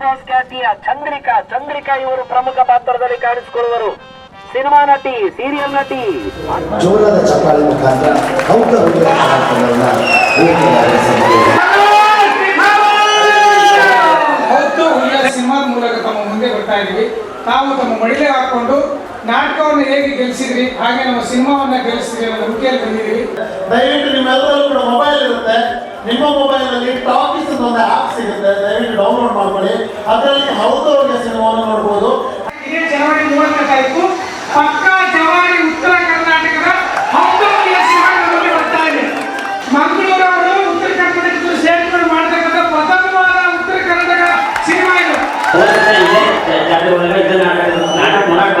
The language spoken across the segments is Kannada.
ಬಾಸ್ ಖ್ಯಾತಿಯ ಚಂದ್ರಿಕಾ ಚಂದ್ರಿಕಾ ಇವರು ಪ್ರಮುಖ ಪಾತ್ರದಲ್ಲಿ ಕಾಣಿಸಿಕೊಳ್ಳುವರು. ಸಿನಿಮಾ ನಟಿ ಸೀರಿಯಲ್ ನಟಿ. ಜೋರದ ಚಪ್ಪಾಳೆ ಮುಖಾಂತರ ಸಿನಿಮಾದ ಮೂಲಕ ತಮ್ಮ ಮುಂದೆ ಬರ್ತಾ ಇದ್ದೀವಿ. ತಾವು ತಮ್ಮ ಮಡಿಲೆ ಹಾಕೊಂಡು ನಾಟಕವನ್ನು ಹೇಗೆ ಗೆಲ್ಲಿಸಿದ್ರಿ ಹಾಗೆ ನಮ್ಮ ಸಿನಿಮಾವನ್ನ ಗೆಲ್ಲಿಸಿದ್ರಿ ಅನ್ನೋ ನಂಬಿಕೆಯಲ್ಲಿ ಬಂದಿದ್ದೀವಿ. ದಯವಿಟ್ಟು ನಿಮ್ಮೆಲ್ಲರೂ ಕೂಡ ಮೊಬೈಲ್ ಇರುತ್ತೆ. ನಿಮ್ಮ ಮೊಬೈಲ್ ಅಲ್ಲಿ ಟಾಕೀಸ್ ಅಂತ ಒಂದು ಆಪ್ ಸಿಗುತ್ತೆ. ದಯವಿಟ್ಟು ಡೌನ್ಲೋಡ್ ಮಾಡ್ಕೊಳ್ಳಿ. ಅದರಲ್ಲಿ ಹೌದು ಅವ್ರಿಗೆ ಸಿನಿಮಾವನ್ನು ನೋಡ್ಬೋದು. ಜನವರಿ ಮೂವತ್ತನೇ ತಾರೀಕು ಪಕ್ಕಾ ಜವಾರಿ ಉತ್ತರ ಕರ್ನಾಟಕದ ಹೌದು ಹುಲಿಯ ಸಿನಿಮಾ ನಮ್ಮಲ್ಲಿ ಬರ್ತಾ ಇದೆ. ಮಂಗಳೂರು ಉತ್ತರ ಕರ್ನಾಟಕದ ಸೇರ್ಪಡೆ ಮಾಡತಕ್ಕಂಥ ಪ್ರಥಮವಾದ ಉತ್ತರ ಕರ್ನಾಟಕ ಸಿನಿಮಾ ಇದು. ಹೋದ ಇದೇ. ಜಾತ್ರೆ ಒಳಗೆ ಇದೇ ನಾಟಕ ಮಾಡಕ್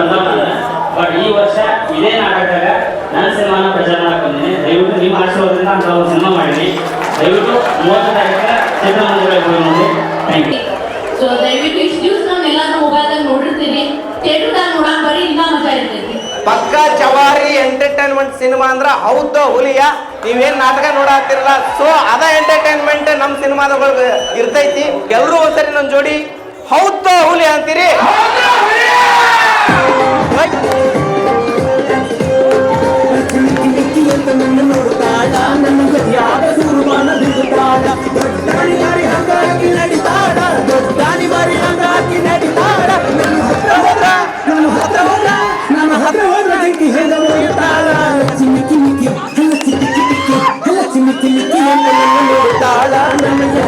ಬಟ್ ಈ ವರ್ಷ ಇದೇ ನಾಟಕದಾಗ ನನ್ನ ಸಿನಿಮಾನ ಪ್ರಚಾರ ಮಾಡಕ್ ಬಂದೀನಿ ದಯವಿಟ್ಟು ನಿಮ್ಮ ಆಶೀರ್ವಾದದಿಂದ ಅಂತ ಸಿನಿಮಾ ಮಾಡೀನಿ ದಯವಿಟ್ಟು ಮೂವತ್ತು ತಾರೀಕು ಪಕ್ಕ ಜವಾರಿ ಎಂಟರ್ಟೈನ್ಮೆಂಟ್ ಸಿನಿಮಾ ಅಂದ್ರ ಹೌದು, ಹುಲಿಯ. ನೀವೇನ್ ನಾಟಕ ನೋಡಾತಿರಲ್ಲ ಸೊ ಅದ ಎಂಟರ್ಟೈನ್ಮೆಂಟ್ ನಮ್ಮ ಸಿನಿಮಾದೊಳಗೆ ಇರ್ತೈತಿ. ಎಲ್ಲರೂ ಒಂದ್ಸರಿ ನನ್ನ ಜೋಡಿ, ಹೌದು ಹುಲಿ ಅಂತೀರಿ. la la